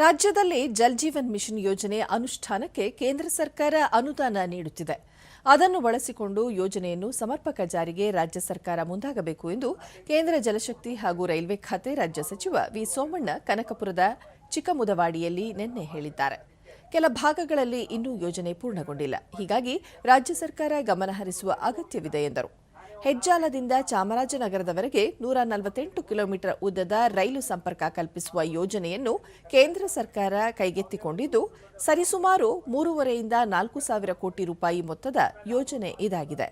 ರಾಜ್ಯದಲ್ಲಿ ಜಲ್ಜೀವನ್ ಮಿಷನ್ ಯೋಜನೆ ಅನುಷ್ಠಾನಕ್ಕೆ ಕೇಂದ್ರ ಸರ್ಕಾರ ಅನುದಾನ ನೀಡುತ್ತಿದೆ. ಅದನ್ನು ಬಳಸಿಕೊಂಡು ಯೋಜನೆಯನ್ನು ಸಮರ್ಪಕ ಜಾರಿಗೆ ರಾಜ್ಯ ಸರ್ಕಾರ ಮುಂದಾಗಬೇಕು ಎಂದು ಕೇಂದ್ರ ಜಲಶಕ್ತಿ ಹಾಗೂ ರೈಲ್ವೆ ಖಾತೆ ರಾಜ್ಯ ಸಚಿವ ವಿ ಸೋಮಣ್ಣ ಕನಕಪುರದ ಚಿಕ್ಕಮುದವಾಡಿಯಲ್ಲಿ ನಿನ್ನೆ ಹೇಳಿದ್ದಾರೆ. ಕೆಲ ಭಾಗಗಳಲ್ಲಿ ಇನ್ನೂ ಯೋಜನೆ ಪೂರ್ಣಗೊಂಡಿಲ್ಲ. ಹೀಗಾಗಿ ರಾಜ್ಯ ಸರ್ಕಾರ ಗಮನಹರಿಸುವ ಅಗತ್ಯವಿದೆ ಎಂದರು. ಹೆಜ್ಜಾಲದಿಂದ ಚಾಮರಾಜನಗರದವರೆಗೆ ನೂರ ನಲವತ್ತೆಂಟು ಕಿಲೋಮೀಟರ್ ಉದ್ದದ ರೈಲು ಸಂಪರ್ಕ ಕಲ್ಪಿಸುವ ಯೋಜನೆಯನ್ನು ಕೇಂದ್ರ ಸರ್ಕಾರ ಕೈಗೆತ್ತಿಕೊಂಡಿದ್ದು, ಸರಿಸುಮಾರು ಮೂರುವರೆಯಿಂದ ನಾಲ್ಕು ಸಾವಿರ ಕೋಟಿ ರೂಪಾಯಿ ಮೊತ್ತದ ಯೋಜನೆ ಇದಾಗಿದೆ.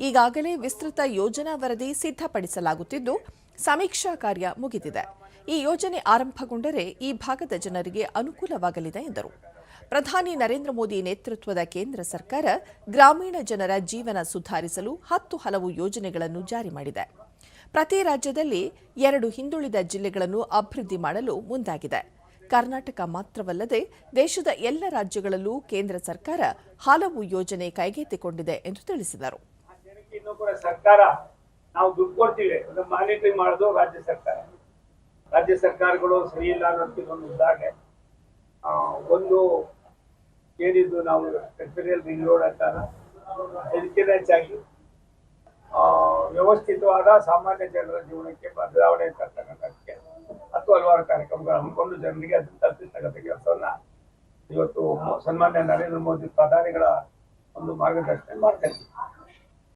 ಈಗಾಗಲೇ ವಿಸ್ತೃತ ಯೋಜನಾ ವರದಿ ಸಿದ್ಧಪಡಿಸಲಾಗುತ್ತಿದ್ದು, ಸಮೀಕ್ಷಾ ಕಾರ್ಯ ಮುಗಿದಿದೆ. ಈ ಯೋಜನೆ ಆರಂಭಗೊಂಡರೆ ಈ ಭಾಗದ ಜನರಿಗೆ ಅನುಕೂಲವಾಗಲಿದೆ ಎಂದರು. ಪ್ರಧಾನಿ ನರೇಂದ್ರ ಮೋದಿ ನೇತೃತ್ವದ ಕೇಂದ್ರ ಸರ್ಕಾರ ಗ್ರಾಮೀಣ ಜನರ ಜೀವನ ಸುಧಾರಿಸಲು ಹತ್ತು ಹಲವು ಯೋಜನೆಗಳನ್ನು ಜಾರಿ ಮಾಡಿದೆ. ಪ್ರತಿ ರಾಜ್ಯದಲ್ಲಿ ಎರಡು ಹಿಂದುಳಿದ ಜಿಲ್ಲೆಗಳನ್ನು ಅಭಿವೃದ್ಧಿ ಮಾಡಲು ಮುಂದಾಗಿದೆ. ಕರ್ನಾಟಕ ಮಾತ್ರವಲ್ಲದೆ ದೇಶದ ಎಲ್ಲ ರಾಜ್ಯಗಳಲ್ಲೂ ಕೇಂದ್ರ ಸರ್ಕಾರ ಹಲವು ಯೋಜನೆ ಕೈಗೆತ್ತಿಕೊಂಡಿದೆ ಎಂದು ತಿಳಿಸಿದರು. ಇನ್ನೂ ಕೂಡ ಸರ್ಕಾರ ನಾವು ದುಡ್ಡು ಕೊಡ್ತೀವಿ. ಅದನ್ನ ಮಾನಿಟರಿಂಗ್ ಮಾಡೋದು ರಾಜ್ಯ ಸರ್ಕಾರ. ರಾಜ್ಯ ಸರ್ಕಾರಗಳು ಸರಿ ಇಲ್ಲ ಒಂದು ಉದಾಹರಣೆ. ಒಂದು ಏನಿದ್ದು ನಾವು ಟೆಕ್ನಿಕಲ್ ರಿಂಗ್ ರೋಡ್ ಅಂತ ಇದಕ್ಕಿಂತ ಹೆಚ್ಚಾಗಿ ವ್ಯವಸ್ಥಿತವಾದ ಸಾಮಾನ್ಯ ಜನರ ಜೀವನಕ್ಕೆ ಬದಲಾವಣೆ ತರ್ತಕ್ಕಂಥಕ್ಕೆ ಹತ್ತು ಹಲವಾರು ಕಾರ್ಯಕ್ರಮಗಳು ಹಮ್ಮಿಕೊಂಡು ಜನರಿಗೆ ಅದನ್ನು ತಲುಪಿಸ್ತಕ್ಕಂಥ ಕೆಲಸವನ್ನ ಇವತ್ತು ಸನ್ಮಾನ್ಯ ನರೇಂದ್ರ ಮೋದಿ ಪ್ರಧಾನಿಗಳ ಒಂದು ಮಾರ್ಗದರ್ಶನ ಮಾಡ್ತಾ ಇದ್ದೀವಿ